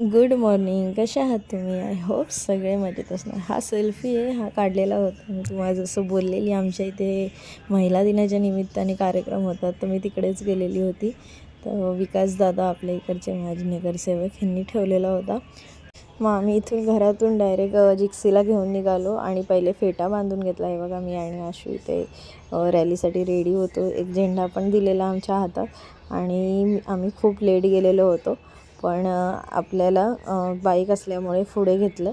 Good morning कशा आहात तुम्ही? आय होप सगळे मजेत असणार. हा सेल्फी आहे हा काढलेला होता. मी तुम्हाला जसं बोललेली आमच्या इथे महिला दिनाच्या निमित्ताने कार्यक्रम होता तर मी तिकडेच गेलेली होती. तर विकास दादा आपल्या इकडचे माजी नगरसेवक यांनी ठेवलेला होता. मग आम्ही इथून घरातून डायरेक्ट जिक्सीला घेऊन निघालो आणि पहिले फेटा बांधून घेतला. आहे बघा मी आणि आशू इथे रॅलीसाठी रेडी होतो. एक झेंडा पण दिलेला आमच्या हातात आणि आम्ही खूप लेट गेलेलो होतो. पण आपल्याला बाईक असल्यामुळे पुढे घेतलं.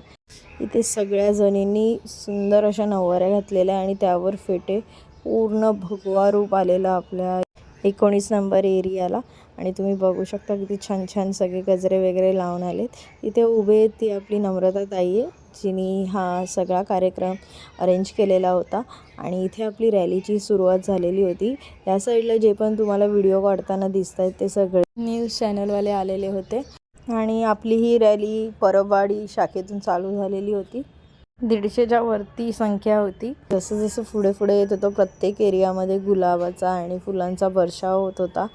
इथे सगळ्या जणींनी सुंदर अशा नववाऱ्या घातलेल्या आणि त्यावर फेटे. पूर्ण भगवा रूप आलेलं आपल्या एकोणीस नंबर एरियाला. आणि तुम्ही बघू शकता किती छान छान सगळे गजरे वगैरे लावून आलेत. इथे उभे आहेत ती आपली नम्रता ताई आहे जिने हा सगळा कार्यक्रम अरेंज केलेला होता आणि इथे आपली रॅलीची सुरुवात झालेली होती. या साईडला जे पण तुम्हाला व्हिडिओ काढताना दिसत आहेत ते सगळे न्यूज चॅनलवाले आलेले होते. आणि आपली ही रॅली परबवाडी शाखेतून चालू झालेली होती. दीडशेच्या वरती संख्या होती. जसं जसं पुढे पुढे येत होतं प्रत्येक एरियामध्ये गुलाबाचा आणि फुलांचा वर्षाव होत होता.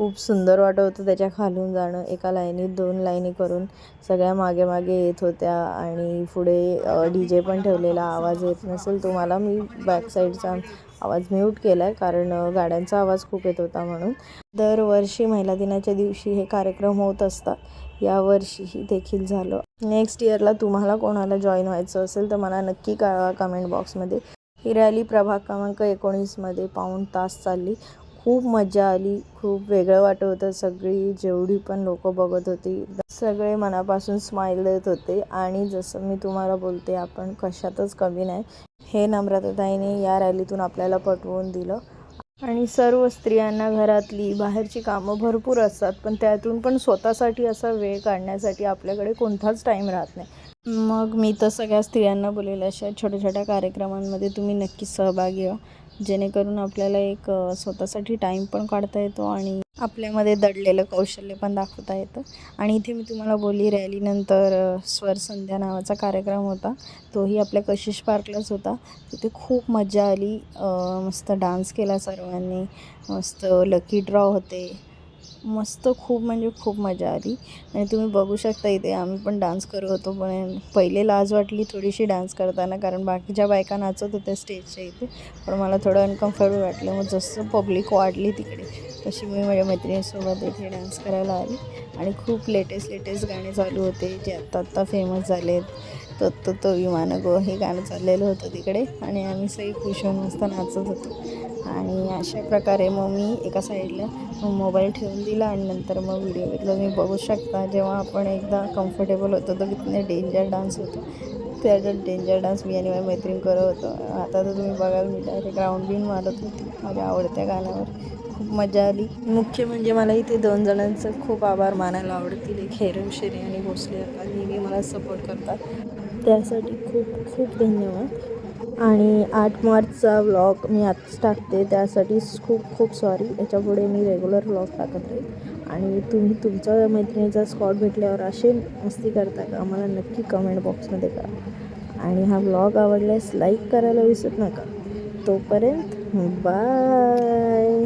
खूप सुंदर वाटत होतं त्याच्या खालून जाणं. एका लाईनीत दोन लाईनी करून सगळ्या मागे मागे येत होत्या आणि पुढे डी जे पण ठेवलेला आवाज येत नसेल तुम्हाला मी बॅक साईडचा आवाज म्यूट केला आहे कारण गाड्यांचा आवाज खूप येत होता म्हणून. दरवर्षी महिला दिनाच्या दिवशी हे कार्यक्रम होत असतात. यावर्षीही देखील झालं. नेक्स्ट इयरला तुम्हाला कोणाला जॉईन व्हायचं असेल तर मला नक्की कळवा कमेंट बॉक्समध्ये ही रॅली प्रभाग क्रमांक एकोणीसमध्ये पाऊण तास चालली. खूप मजा आली खूप वेगळं वाटत होतं सगळी जेवढी पण लोक बघत होती. सगळे मनापासून स्माईल देत होते आणि जसं मी तुम्हाला बोलते आपण कशातच कमी नाही. हे नम्रताताईने या रॅलीतून आपल्याला पटवून दिलं. आणि सर्व स्त्रियांना घरातली बाहेरची कामं भरपूर असतात पण त्यातून पण स्वतःसाठी असा वेळ काढण्यासाठी आपल्याकडे कोणताच टाईम राहत नाही. मग मी तर सगळ्या स्त्रियांना बोलेल अशा छोट्या छोट्या कार्यक्रमांमध्ये तुम्ही नक्की सहभागी व्हा. जेणेकरून आपल्याला एक स्वतःसाठी टाईम पण काढता येतो आणि आपल्यामध्ये दडलेलं कौशल्य पण दाखवता येतं. आणि इथे मी तुम्हाला बोलली रॅलीनंतर स्वर संध्या नावाचा कार्यक्रम होता. तोही आपल्या कशिश पार्कलाच होता. तिथे खूप मजा आली. मस्त डान्स केला सर्वांनी. मस्त लकी ड्रॉ होते. मस्त खूप म्हणजे खूप मजा आली. आणि तुम्ही बघू शकता इथे आम्ही पण डान्स करत होतो. पण पहिले लाज वाटली थोडीशी डान्स करताना कारण बाकीच्या बायका नाचत होत्या स्टेजच्या इथे. पण मला थोडं अनकम्फर्टेबल वाटलं. मग जसं पब्लिक वाढली तिकडे तशी मी माझ्या मैत्रिणीसोबत इथे डान्स करायला आली. आणि खूप लेटेस्ट लेटेस्ट गाणे चालू होते जे आत्ता आत्ता फेमस झालेत. आहेत तो तो विमान गो हे गाणं चाललेलं होतं तिकडे. आणि आम्ही सगळी खुश होऊन मस्त नाचत होतो. आणि अशा प्रकारे मग मी एका साईडला मोबाईल ठेवून दिला आणि नंतर मग व्हिडिओ घेतला तुम्ही बघू शकता. जेव्हा आपण एकदा कम्फर्टेबल होतो तर कितने डेंजर डान्स होतो. त्याच्यात डेंजर डान्स मी आणि माझ्या मैत्रीण करत होतो. आता तर तुम्ही बघाल मी डायरेक्ट राऊंड बिन मारत होती माझ्या आवडत्या गाण्यावर. खूप मजा आली. मुख्य म्हणजे मला इथे दोन जणांचं खूप आभार मानायला आवडतील. एक हेरम शेरे आणि भोसले अक्का नेहमी मला सपोर्ट करतात. त्यासाठी खूप खूप धन्यवाद. आणि आठ मार्चचा व्लॉग मी आत्ताच टाकते त्यासाठी खूप खूप सॉरी याच्यापुढे मी रेग्युलर व्लॉग टाकत राहील. आणि तुम्ही तुमचा मैत्रिणीचा स्पॉट भेटल्यावर असे मस्ती करता का? आम्हाला नक्की कमेंट बॉक्समध्ये करा आणि हा व्लॉग आवडल्यास लाईक करायला विसरू नका. तोपर्यंत बाय